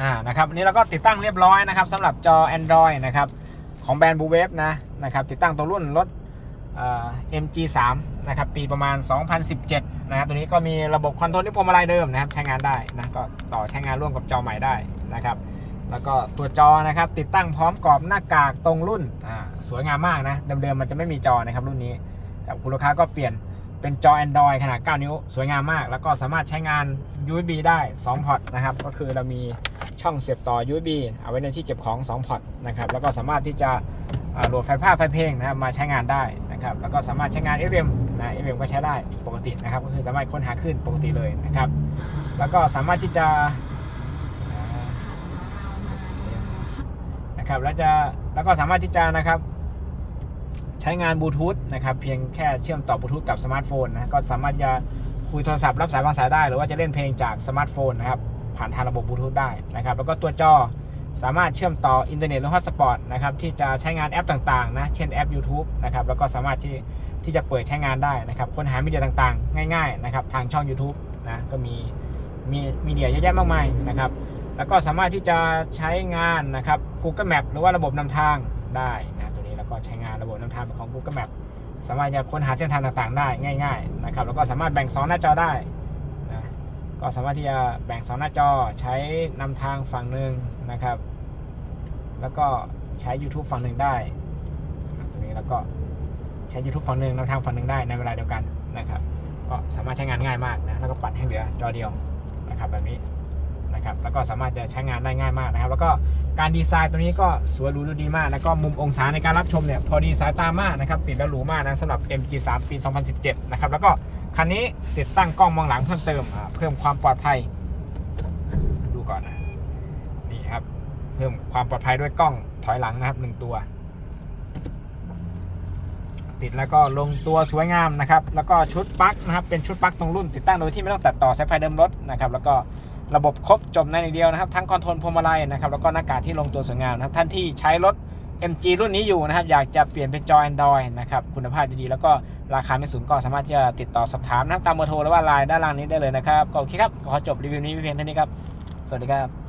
อ่านะครับอันนี้เราก็ติดตั้งเรียบร้อยนะครับสำหรับจอ Android นะครับของแบรนด์บูเวฟนะนะครับติดตั้งตัวรุ่นรถเอ่อ MG3 นะครับปีประมาณ 2017นะครับตัวนี้ก็มีระบบคอนโทรลที่พวงมาลัยเดิมนะครับใช้งานได้นะก็ต่อใช้งานร่วมกับจอใหม่ได้นะครับแล้วก็ตัวจอนะครับติดตั้งพร้อมกรอบหน้ากากตรงรุ่นอ่าสวยงามมากนะเดิมๆมันจะไม่มีจอนะครับรุ่นนี้กับคุณลูกค้าก็เปลี่ยน เป็นจอ Android ขนาด 9 นิ้ว สวยงามมาก แล้วก็สามารถใช้งาน USB ได้ 2 พอร์ตนะครับ ก็คือเรามีช่องเสียบต่อ USB เอาไว้ในที่เก็บของ 2 พอร์ตนะครับ แล้วก็สามารถที่จะโหลดไฟล์ภาพไฟล์เพลงนะครับมาใช้งานได้นะครับ แล้วก็สามารถใช้งาน FM นะ FM ก็ใช้ได้ปกตินะครับ ก็คือสามารถค้นหาคลื่นปกติเลยนะครับ แล้วก็สามารถที่จะนะครับ แล้วจะ แล้วก็สามารถที่จะนะครับ ใช้งานบลูทูธนะครับเพียงแค่เชื่อมต่อบลูทูธกับสมาร์ทโฟนนะก็สามารถจะคุยโทรศัพท์รับสายวางสายได้ หรือว่าจะเล่นเพลงจากสมาร์ทโฟนนะครับผ่านทางระบบบลูทูธได้นะครับแล้วก็ตัวจอสามารถเชื่อมต่ออินเทอร์เน็ตหรือฮอตสปอตนะครับที่จะใช้งานแอปต่างๆนะเช่นแอป YouTube นะครับแล้วก็สามารถที่ที่จะเปิดใช้งานได้นะครับค้นหามีเดียต่างๆ ง่ายๆนะครับทางช่อง YouTube นะก็มีมีมีเดียเยอะแยะมากมายนะครับแล้วก็สามารถที่จะใช้งานนะครับ Google Map หรือว่าระบบนำทางได้น แล้วก็ใช้งานระบบนำทางของ Google Map สามารถจะค้นหาเส้นทางต่างๆ ได้ง่าย ๆ นะครับ แล้วก็สามารถแบ่งสองหน้าจอได้นะก็สามารถที่จะแบ่งสองหน้าจอใช้นำทางฝั่งหนึ่งนะครับ แล้วก็ใช้ YouTube ฝั่งหนึ่งได้ตัวนี้แล้วก็ใช้ YouTube ฝั่งหนึ่งนำทางฝั่งหนึ่งได้ในเวลาเดียวกันนะครับ ก็สามารถใช้งานง่ายมากนะแล้วก็ปัดให้เหลือจอเดียวนะครับแบบนี้ นะครับแล้วก็สามารถจะใช้งานได้ง่ายมากนะครับ แล้วก็การดีไซน์ตัวนี้ก็สวยหรูดูดีมาก แล้วก็มุมองศาในการรับชมเนี่ยพอดีสายตามากนะครับติดแล้วหรูมากนะสำหรับ MG3 ปี 2017 นะครับแล้วก็คันนี้ติดตั้งกล้องมองหลังเพิ่มเติมเพิ่มความปลอดภัย ดูก่อนนะนี่ครับเพิ่มความปลอดภัยด้วยกล้องถอยหลังนะครับหนึ่งตัว ติดแล้วก็ลงตัวสวยงามนะครับ แล้วก็ชุดปลั๊กนะครับเป็นชุดปลั๊กตรงรุ่น ติดตั้งโดยที่ไม่ต้องตัดต่อสายไฟเดิมรถนะครับ แล้วก็ ระบบครบจบในหนึ่งเดียวนะครับ ทั้งคอนโทรลพวงมาลัยนะครับแล้วก็หน้ากากที่ลงตัวสวยงามนะครับท่านที่ใช้รถ MG รุ่นนี้อยู่นะครับ อยากจะเปลี่ยนเป็นจอ Android นะครับคุณภาพดีๆ แล้วก็ราคาไม่สูงก็สามารถที่จะติดต่อสอบถามนะครับตามเบอร์โทรหรือว่าไลน์ด้านล่างนี้ได้เลยนะครับก็โอเคครับ ขอจบรีวิวนี้เพียงเท่านี้ครับ สวัสดีครับ